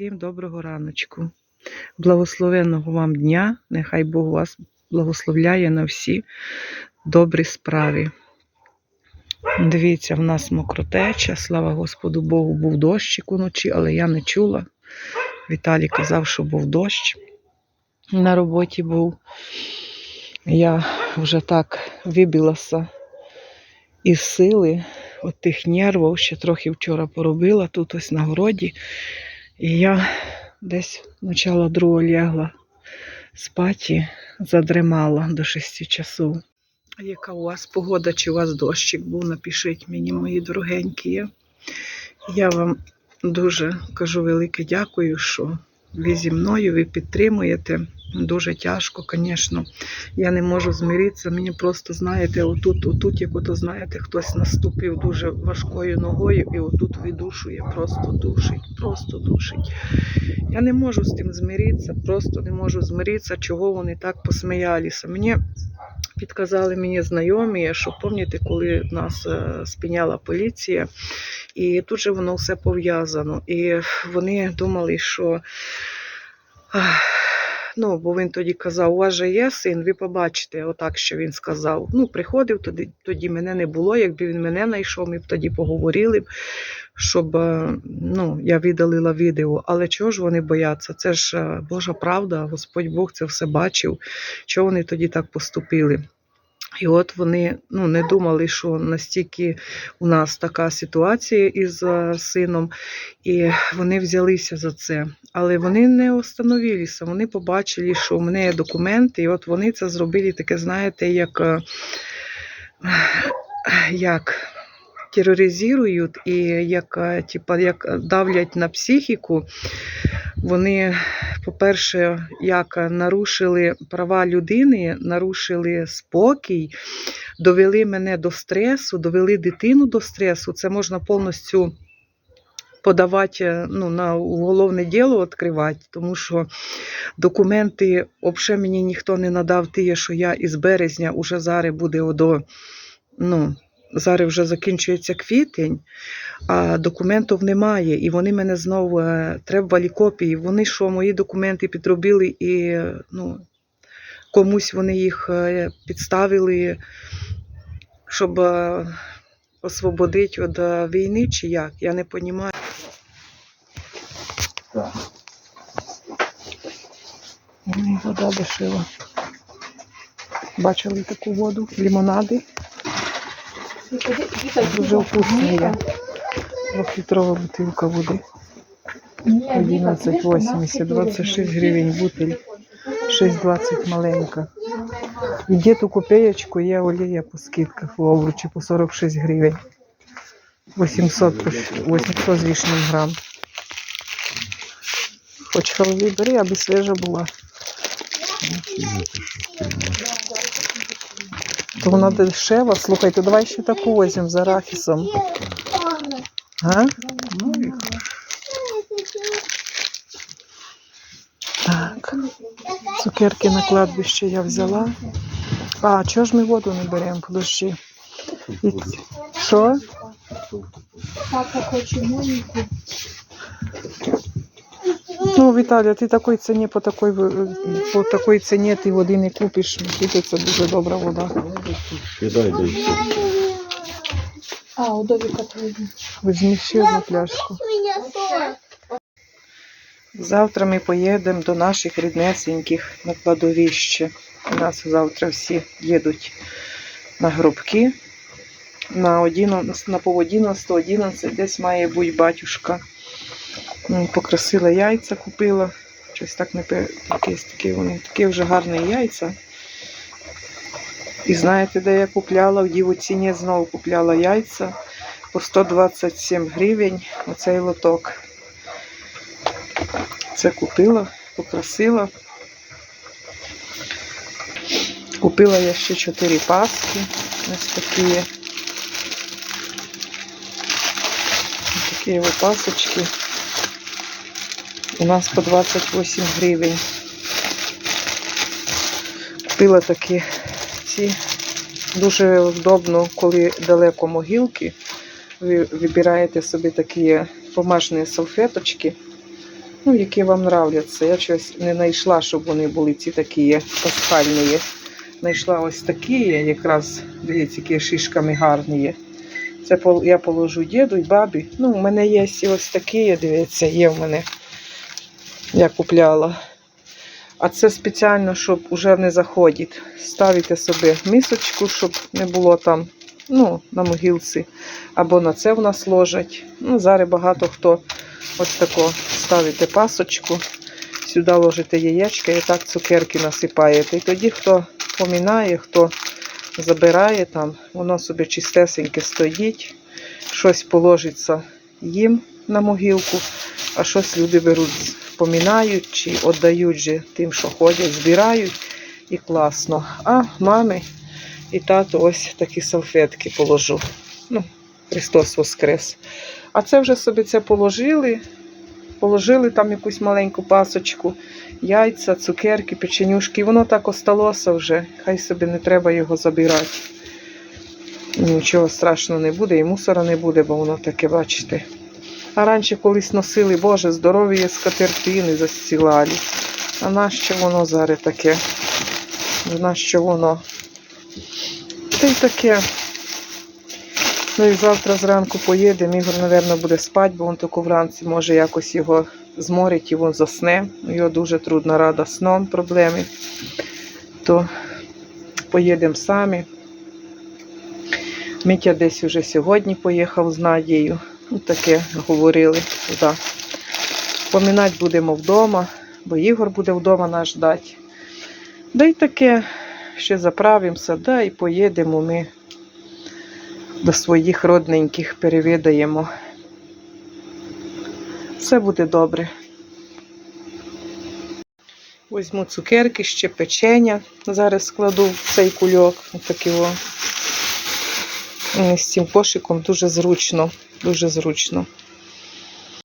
Всім доброго раночку. Благословенного вам дня. Нехай Бог вас благословляє на всі добрі справи. Дивіться, в нас мокротеча. Слава Господу Богу, був дощик уночі, але я не чула. Віталій казав, що був дощ. На роботі був. Я вже так вибілася із сили, от тих нервів, ще трохи вчора поробила тут ось на городі. І я десь почала другого лягла спати, задремала до 6 часу. Яка у вас погода, чи у вас дощик був? Напишіть мені, мої дорогенькі. Я вам дуже кажу велике дякую, що ви зі мною, ви підтримуєте. Дуже тяжко, звісно. Я не можу змиритися. Мені просто, знаєте, отут, отут, як ото, знаєте, хтось наступив дуже важкою ногою і отут видушує, просто душить, просто душить. Я не можу з тим змиритися, просто не можу змиритися, чого вони так посміялися. Мені підказали мені знайомі, що пам'ятаєте, коли нас е, спиняла поліція, і тут же воно все пов'язано. І вони думали, що. Ну, бо він тоді казав, у вас же є син, ви побачите, отак, що він сказав. Ну, приходив, тоді, тоді мене не було. Якби він мене знайшов, ми б тоді поговорили, щоб е, ну, я віддалила відео. Але чого ж вони бояться? Це ж е, Божа правда, Господь Бог це все бачив. Чого вони тоді так поступили? І от вони ну, не думали, що настільки у нас така ситуація із е, сином, і вони взялися за це. Але вони не остановилися, вони побачили, що в мене є документи, і от вони це зробили таке, знаєте, як, е, як тероризують і як, е, типа, як давлять на психіку. Вони, по-перше, як нарушили права людини, нарушили спокій, довели мене до стресу, довели дитину до стресу. Це можна повністю подавати ну, на уголовне діло відкривати, тому що документи взагалі мені ніхто не надав ті, що я із березня уже зараз буде одо, ну, зараз вже закінчується квітень, а документів немає. І вони мене знову е, требували копії. Вони що, мої документи підробили і ну, комусь вони їх е, підставили, щоб е, освободити від війни чи як? Я не розумію. Так. Вода дешева. Бачили таку воду? Лімонади. Дуже вкусні є. Двохлітрова бутилка води. 11,80, 26 гривень бутиль. 6,20 маленька. І де ту копеєчку є олія по скидках в овручі по 46 гривень. 800, по щ- 800 з лишнім грам. Хоч халві бери, аби свіжа була. То вона дешева. Слухайте, давай ще таку візьмемо з арахісом. А? Так. Цукерки на кладбище я взяла. А, чого ж ми воду не беремо? Подожди. Що? Папа хоче Моніку. Ну, Віталія, ти такої ціні по такій, по такій ціні ти води не купиш. Тільки це дуже добра вода. Кидай дай все. А, у Довіка твої. Візьми ще одну пляшку. Завтра ми поїдемо до наших ріднесеньких на кладовище. У нас завтра всі їдуть на гробки. На, 11, на пов 11, 11 десь має бути батюшка. Покрасила яйця, купила. Щось так не якісь такі вони такі вже гарні яйця. І знаєте, де я купляла? В дівоціні знову купляла яйця по 127 гривень оцей лоток. Це купила, покрасила. Купила я ще 4 паски. Ось такі. Ось Такі пасочки. У нас по 28 гривень. Купила такі ці. Дуже вдобно, коли далеко могилки. Ви вибираєте собі такі бумажні салфеточки Ну, які вам нравляться. Я щось не знайшла, щоб вони були ці такі пасхальні. Знайшла ось такі, якраз, дивіться, які шишками гарні. Це я положу діду і бабі. Ну, у мене є ось такі, дивіться, є в мене. Я купляла. А це спеціально, щоб уже не заходить. Ставите собі мисочку, щоб не було там, ну, на могилці. Або на це в нас ложать. Ну, зараз багато хто ось тако ставите пасочку, сюди ложите яєчка і так цукерки насипаєте. І тоді хто помінає, хто забирає там, воно собі чистесеньке стоїть, щось положиться їм на могилку, а щось люди беруть, помінають чи віддають же тим, що ходять, збирають і класно. А мамі і тату ось такі салфетки положу. Ну, Христос Воскрес. А це вже собі це положили. Положили там якусь маленьку пасочку, яйця, цукерки, печенюшки. І воно так осталося вже. Хай собі не треба його забирати. Нічого страшного не буде, і мусора не буде, бо воно таке, бачите. А раніше колись носили, Боже, здорові скатертини застілалі. А нащо воно зараз таке? Нащо воно? Та й таке. Ну і завтра зранку поїдемо. Ігор, мабуть, буде спати, бо він тільки вранці може якось його зморить і він засне. Його дуже трудна рада сном, проблеми. То поїдемо самі. Митя десь уже сьогодні поїхав з Надією. Ну, таке говорили туди. Помінати будемо вдома, бо Ігор буде вдома нас ждати. Да й таке, ще заправимося, да і поїдемо ми до своїх родненьких перевідаємо. Все буде добре. Візьму цукерки, ще печення. Зараз складу в цей кульок. Отакий о. М, З цим кошиком дуже зручно, дуже зручно.